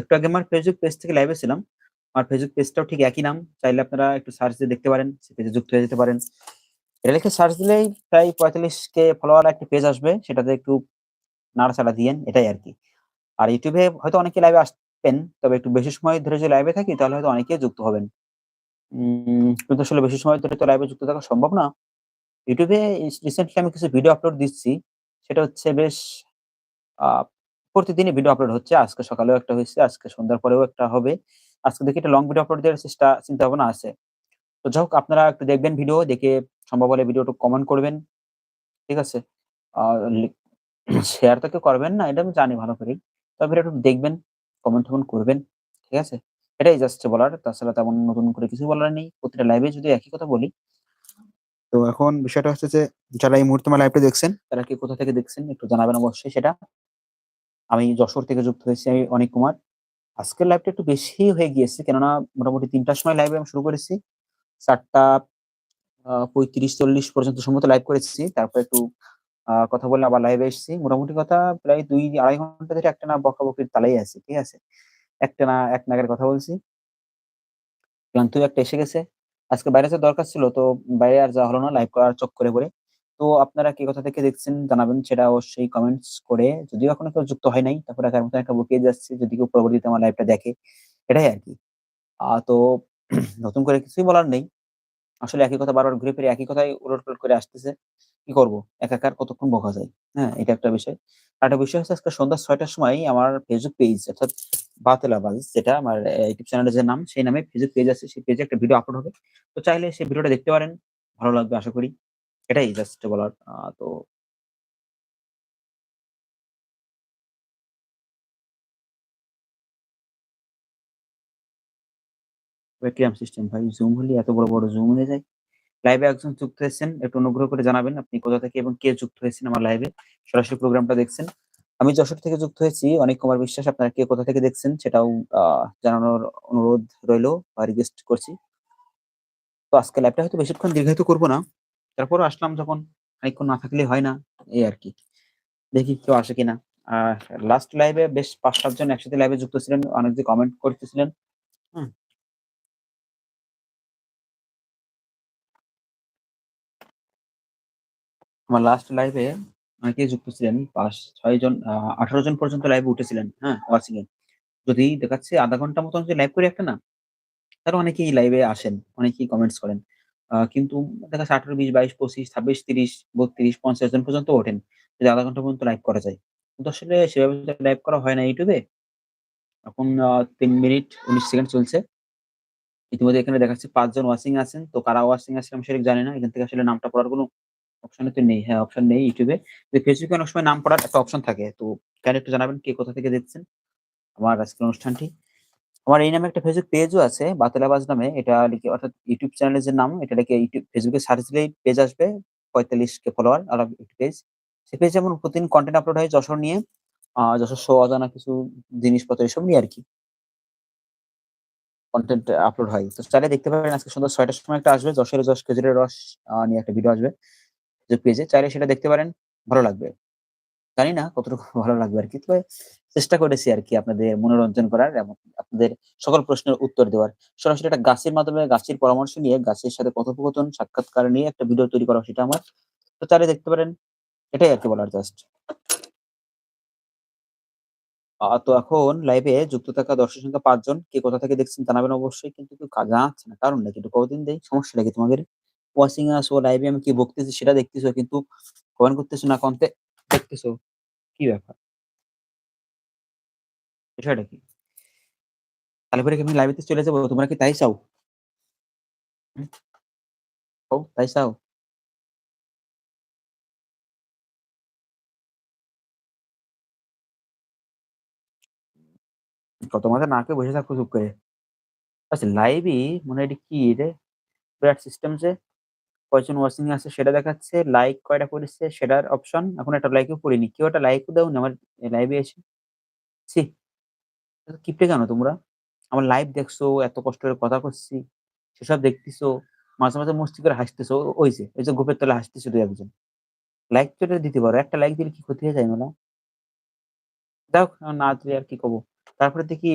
একটু আগে আমার ফেসবুক পেজ থেকে লাইভে ছিলাম। আমার ফেসবুক পেজটাও ঠিক একই নাম। চাইলে আপনারা একটু সার্চ দিয়ে দেখতে পারেন। সে পেজে যুক্ত হয়ে যেতে পারেন। এটা লিখে সার্চ দিলেই প্রায় ৪৫K ফলোয়ার একটা পেজ আসবে। সেটাতে একটু নাড়াচাড়া দিয়েন এটাই আর কি আর ইউটিউবে হয়তো অনেকে লাইভে আসবেন। তবে একটু বেশি সময় ধরে যদি লাইভে থাকি, তাহলে হয়তো অনেকেই যুক্ত হবেন। কিন্তু আসলে বেশি সময় ধরে তো লাইভে যুক্ত থাকা সম্ভব না। ইউটিউবে রিসেন্টলি আমি কিছু ভিডিও আপলোড দিচ্ছি। সেটা হচ্ছে বেশ প্রতিদিনই ভিডিও আপলোড হচ্ছে। আজকে সকালেও একটা হয়েছে আজকে সন্ধ্যার পরেও একটা হবে। আজকে দেখি একটা লং ভিডিও আপলোড দেওয়ার চেষ্টা চিন্তা ভাবনা আছে। তো যাই হোক আপনারা একটু দেখবেন ভিডিও, দেখে সম্ভব হলে ভিডিওটা কমেন্ট করবেন। ঠিক আছে? আ লি শেয়ার তো কেউ করবেন না, এটা আমি জানি ভালো করেই। তবে একটু দেখবেন, কমেন্ট-টমেন্ট করবেন। ঠিক আছে? এটাই জাস্ট বলার। তাছাড়া তেমন নতুন করে কিছু বলার নেই। প্রতিটা লাইভে যদি একই কথা বলি। তো এখন বিষয়টা হচ্ছে যে যারা এই মুহূর্তে আমার লাইভটা দেখছেন, তারা কি কোথা থেকে দেখছেন একটু জানাবেন অবশ্যই সেটা। আমি যশোর থেকে যুক্ত হয়েছি আমি অনিক কুমার। আজকের লাইভটা একটু বেশি হয়ে গিয়েছে। কেননা মোটামুটি ৩ টার সময় লাইভে আমি শুরু করেছি। ৪ টা আ ৩৫-৪০ পর্যন্ত সম্ভবত লাইভ করেছি। তারপর একটু কথা বলে আবার লাইভে এসেছি। মোটামুটি কথা প্রায় ২-২.৫ ঘণ্টা ধরে একটানা বকাবকির তালাই আছি। ঠিক আছে? একটানা এক নাগাড়ে কথা বলছি। ক্লান্তিও একটা এসে গেছে। আজকে বাইরে যাওয়ার দরকার ছিল। তো বাইরে আর যাওয়া হলো না লাইভ করার চক করে পড়ে। তো আপনারা কে কথা থেকে দেখছেন জানাবেন, সেটা অবশ্যই কমেন্টস করে। যদিও এখনও কেউ যুক্ত হয় নাই। তারপরে আগের মতো একটা বুকিয়ে যাচ্ছে, যদি কেউ পরবর্তীতে আমার লাইভটা দেখে। এটাই আরকি। আ, তো নতুন করে কিছুই বলার নেই। আসলে একই কথা বারবার ঘুরে ফিরে একই কথাই উলট-পালট করে আসতেছে। কি করব? একাকার একা কতক্ষণ বকা যায়? হ্যাঁ? এটা একটা বিষয়। আর একটা বিষয় হচ্ছে আজকে সন্ধ্যা ছয়টার সময় আমার ফেসবুক পেজ অর্থাৎ বাতেল আবাজ যেটা আমার ইউটিউব চ্যানেলের যে নাম, সেই নামে ফেসবুক পেজ আছে। সেই পেজে একটা ভিডিও আপলোড হবে। তো চাইলে সেই ভিডিওটা দেখতে পারেন। ভালো লাগবে আশা করি। এটাই জাস্ট বলার। তো কিরাম সিস্টেম ভাই? জুম হলে এত বড়, বড় জুম হয়ে যায়? লাইভে একজন যুক্ত হয়েছেন। একটু অনুগ্রহ করে জানাবেন আপনি কোথা থেকে এবং কে যুক্ত হয়েছেন আমার লাইভে। সরাসরি প্রোগ্রামটা দেখছেন। আমি যশোর থেকে যুক্ত হয়েছি। অনেক কুমার বিশ্বাস। আপনারা কে কোথা থেকে দেখছেন সেটাও জানানোর অনুরোধ রইল বা রিকোয়েস্ট করছি। তো আজকে লাইভটা হয়তো বেশিক্ষণ দীর্ঘায়িত করব না। তারপরেও আসলাম যখন খানিকক্ষণ না থাকলে হয় না। এই আর কি দেখি কেউ আসে কিনা। আর লাস্ট লাইভে বেশ ৫-৭ জন একসাথে লাইভে যুক্ত ছিলেন। অনেক কমেন্ট করতেছিলেন। হুম? আমার লাস্ট লাইভে অনেকেই যুক্ত ছিলেন। ৫-৬ জন আ ১৮ জন পর্যন্ত লাইভে উঠেছিলেন। হ্যাঁ? ওয়াচিং এ। যদি দেখাচ্ছে আধা ঘণ্টা মতন যদি লাইভ করি একটানা, তাহলে অনেকেই লাইভে আসেন। অনেকেই কমেন্টস করেন। কিন্তু দেখা যাচ্ছে ১৮, ২০, ২২, ২৫, ২৬, ৩০, ৩২, ৫০ জন পর্যন্ত ওঠেন। যদি আধা ঘণ্টা পর্যন্ত লাইভ করা যায়। কিন্তু আসলে সেভাবে লাইভ করা হয় না ইউটিউবে এখন ৩ মিনিট ১৯ সেকেন্ড চলছে। ইতিমধ্যে এখানে দেখাচ্ছে ৫ জন ওয়াচিং আছেন। তো কারা ওয়াচিং এ আছেন আমি সেটা জানি না। এখান থেকে আসলে নামটা পড়ার কোনো অপশন তো নেই। হ্যাঁ, অপশন নেই ইউটিউবে। কিন্তু অনেক সময় নাম পড়ার একটা অপশন থাকে। তো কাইন্ডলি একটু জানাবেন কে কোথা থেকে দেখছেন আমার আজকের অনুষ্ঠানটি। আমার এই নামে একটা ফেসবুক পেজও আছে বাতেল আবাজ নামে। এটা লিখে, অর্থাৎ ইউটিউব চ্যানেলের যে নাম, এটা লিখে ইউটিউব ফেসবুক সার্চ দিলেই পেজ আসবে। ৪৫K ফলোয়ার আর পেজ। সেই পেজে যেমন প্রতিদিন কন্টেন্ট আপলোড হয় যশোর নিয়ে। যশোর শো, অজানা কিছু জিনিসপত্র এসব নিয়ে আরকি। কনটেন্ট আপলোড হয়। তো চাইলে দেখতে পারেন, আজকে সন্ধ্যা ৬ টার সময় একটা আসবে। যশোরের যশ খেজুরের রস নিয়ে একটা ভিডিও আসবে। ফেসবুক পেজে। চাইলে সেটা দেখতে পারেন। ভালো লাগবে। জানি না কতটুকু ভালো লাগবে আরকি। তবে চেষ্টা করেছি আর কি আপনাদের মনোরঞ্জন করার এবং আপনাদের সকল প্রশ্নের উত্তর দেওয়ার। সরাসরি একটা গাছের মাধ্যমে গাছের পরামর্শ নিয়ে গাছের সাথে কথোপকথন সাক্ষাৎকার নিয়ে একটা ভিডিও তৈরি করা সেটা আমার। তো চাইলে দেখতে পারেন। এটাই আর কি বলার জাস্ট। তো এখন লাইভে যুক্ত থাকা দর্শক সংখ্যা ৫ জন। কে কোথা থেকে দেখছেন জানাবেন অবশ্যই। কিন্তু কেউ কা জানাচ্ছে না। কারণ কি? একটু কতদিন দেই? সমস্যা কি তোমাদের? ওয়াচিং এ আছো, লাইভে আমি কি বকতেছি সেটা দেখতেছো কিন্তু কমেন্ট করতেছো না, কন্তে দেখতেছো। কি ব্যাপার? বিষয়টা কি? তাহলে পরে কি আমি লাইভেতে চলে যাব? তোমরা কি তাই চাও? হুম? কও তাই চাও? কত মাথা না খেয়ে বসে থাকো চুপ করে। আচ্ছা লাইভই মনে হয় এটা কি রে? বিরাট সিস্টেম যে কয়জন ওয়াচিং আছে সেটা দেখাচ্ছে। লাইক কয়টা করেছে সেটার অপশন। এখন একটা লাইকও করিনি। কেউ একটা লাইকও দাওনি আমার লাইভে এসে। ছি! কিপটে কেন তোমরা? আমার লাইভ দেখছ, এত কষ্ট করে কথা কচ্ছি। সেসব দেখতেছো। মাঝে, মাঝে মস্তি করে হাসতেছো। ওই যে, ওই যে গোপের তলে হাসতেছে ২ ১ জন। লাইক তো এটা দিতে পারো। একটা লাইক দিলে কি ক্ষতি হয়ে যায়? যাই হোক না দিলে আর কি কব। তারপরে দেখি